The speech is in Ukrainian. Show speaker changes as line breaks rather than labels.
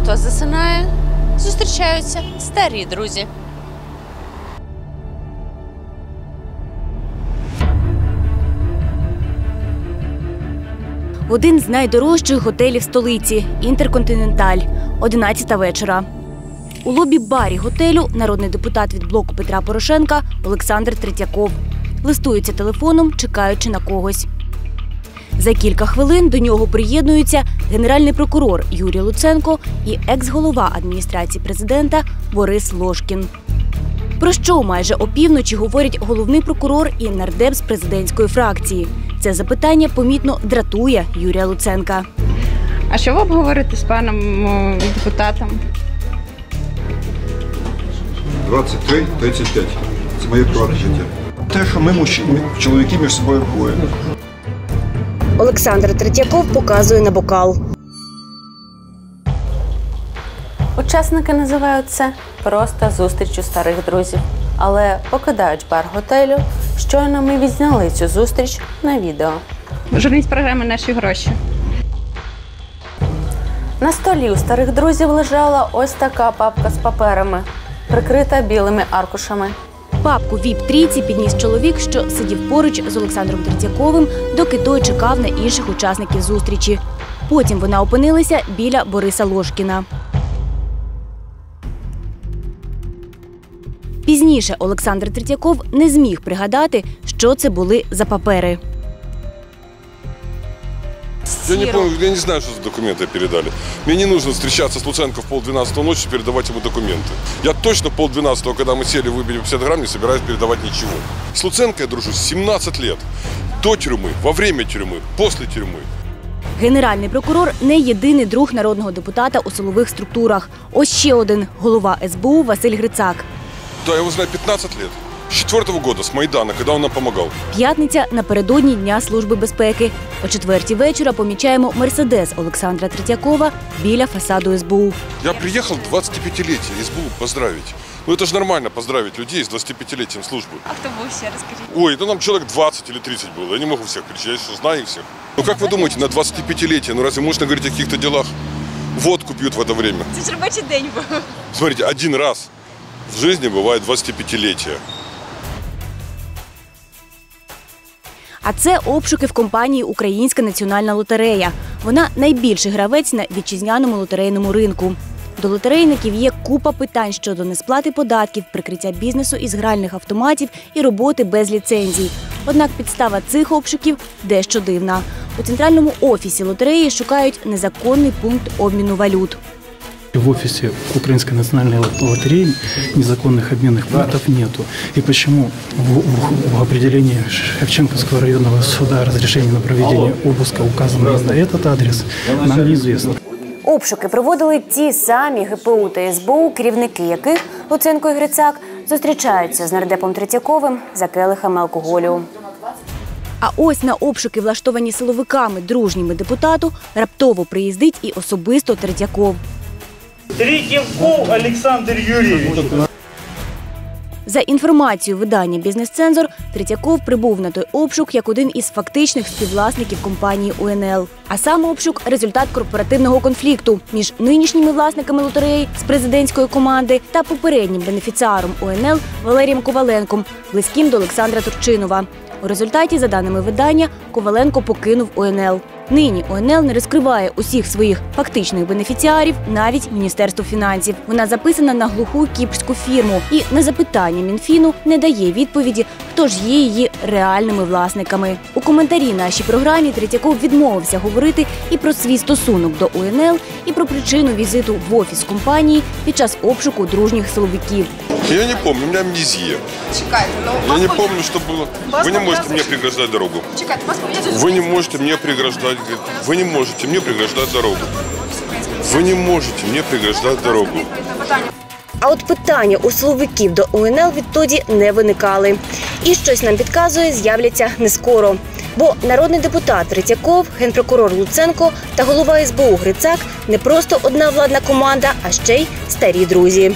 молодь засинає, зустрічаються старі друзі.
Один з найдорожчих готелів столиці Інтерконтиненталь. 11 вечора. У лобі барі готелю народний депутат від блоку Петра Порошенка Олександр Третьяков. Листується телефоном, чекаючи на когось. За кілька хвилин до нього приєднуються генеральний прокурор Юрій Луценко і екс-голова адміністрації президента Борис Лошкін. Про що майже опівночі говорять головний прокурор і нардеп з президентської фракції? Це запитання помітно дратує Юрія Луценка.
А що ви обговорите з паном о, депутатом?
23-35. Це моє приватне життя. Те, що ми мужчини, чоловіки між собою говорять.
Олександр Третьяков показує на бокал.
Учасники називають це просто зустрічю старих друзів, але покидають бар готелю. Щойно ми відзняли цю зустріч на відео.
Журналіст програми Наші гроші.
На столі у старих друзів лежала ось така папка з паперами, прикрита білими аркушами.
Папку віп трійці підніс чоловік, що сидів поруч з Олександром Третьяковим, доки той чекав на інших учасників зустрічі. Потім вона опинилася біля Бориса Лошкіна. Пізніше Олександр Третьяков не зміг пригадати, що це були за папери.
Я не помню, я не знаю, что за документы передали. Мне не нужно встречаться с Луценко в полдвенадцатого ночи, передавать ему документы. Я точно в полдвенадцатого, когда мы сели, выбили 50 грамм, не собираюсь передавать ничего. С Луценко я дружу 17 лет. До тюрьмы, во время тюрьмы, после тюрьмы.
Генеральний прокурор не єдиний друг народного депутата у силових структурах. Ось ще один голова СБУ Василь Грицак.
Да, я его знаю 15 лет. С четвертого года, с Майдана, когда он нам помогал.
П'ятниця напередодні Дня служби безпеки. О четвертій вечора помічаємо мерседес Олександра Третьякова біля фасаду СБУ.
Я приехал 25-летие СБУ поздравить. Ну это же нормально поздравить людей с 25-летием службы.
А хто був ще розкажіть?
Ой, ну нам человек 20 или 30 было. Я не могу всех перечислить, я что, знаю их всех. Ну как вы думаете, на 25-летие, ну разве можно говорить о каких-то делах? Водку пьют в это время.
Це ж робочий день був.
Смотрите, один раз в жизни бывает 25-летие.
А це обшуки в компанії Українська національна лотерея. Вона найбільший гравець на вітчизняному лотерейному ринку. До лотерейників є купа питань щодо несплати податків, прикриття бізнесу із гральних автоматів і роботи без ліцензій. Однак підстава цих обшуків дещо дивна. У центральному офісі лотереї шукають незаконний пункт обміну валют
В офисе Украинской национальной лотереи незаконных обменных пунктов нету. И почему в, в- в определении Шевченковского районного суда разрешение на проведение обыска указано именно этот адрес, нам неизвестно.
Обшуки проводили ті самі ГПУ та СБУ, керівники яких Луценко і Грицак зустрічаються з нардепом Третьяковим за келихами алкоголю. А ось на обшуки, влаштовані силовиками дружніми депутату, раптово приїздить і особисто Третьяков.
Третьяков Александр Юрьевич.
За інформацією видання Бізнес-цензор, Третьяков прибув на той обшук як один із фактичних співвласників компанії УНЛ. А сам обшук результат корпоративного конфлікту між нинішніми власниками лотереї з президентської команди та попереднім бенефіціаром УНЛ Валерієм Коваленком, близьким до Олександра Турчинова. У результаті, за даними видання, Коваленко покинув УНЛ. Нині УНЛ не розкриває усіх своїх фактичних бенефіціарів, навіть Міністерство фінансів. Вона записана на глуху кіпрську фірму і на запитання Мінфіну не дає відповіді, хто ж є її реальними власниками. У коментарі нашій програмі Третьяков відмовився говорити і про свій стосунок до УНЛ, і про причину візиту в офіс компанії під час обшуку дружніх силовиків.
Я не помню, у меня амнезия.
Чекайте, ну
Я не помню, что было. Вы не можете мне преграждать дорогу.
чекайте, вас пов'язують
Вы не можете мне преграждать. Вы не можете мне преграждать дорогу. Вы не можете мне преграждать дорогу.
А от питання у силовиків до УНЛ відтоді не виникали. І щось нам підказує, з'являться не скоро. Бо народний депутат Третьяков, генпрокурор Луценко та голова СБУ Грицак не просто одна владна команда, а ще й старі друзі.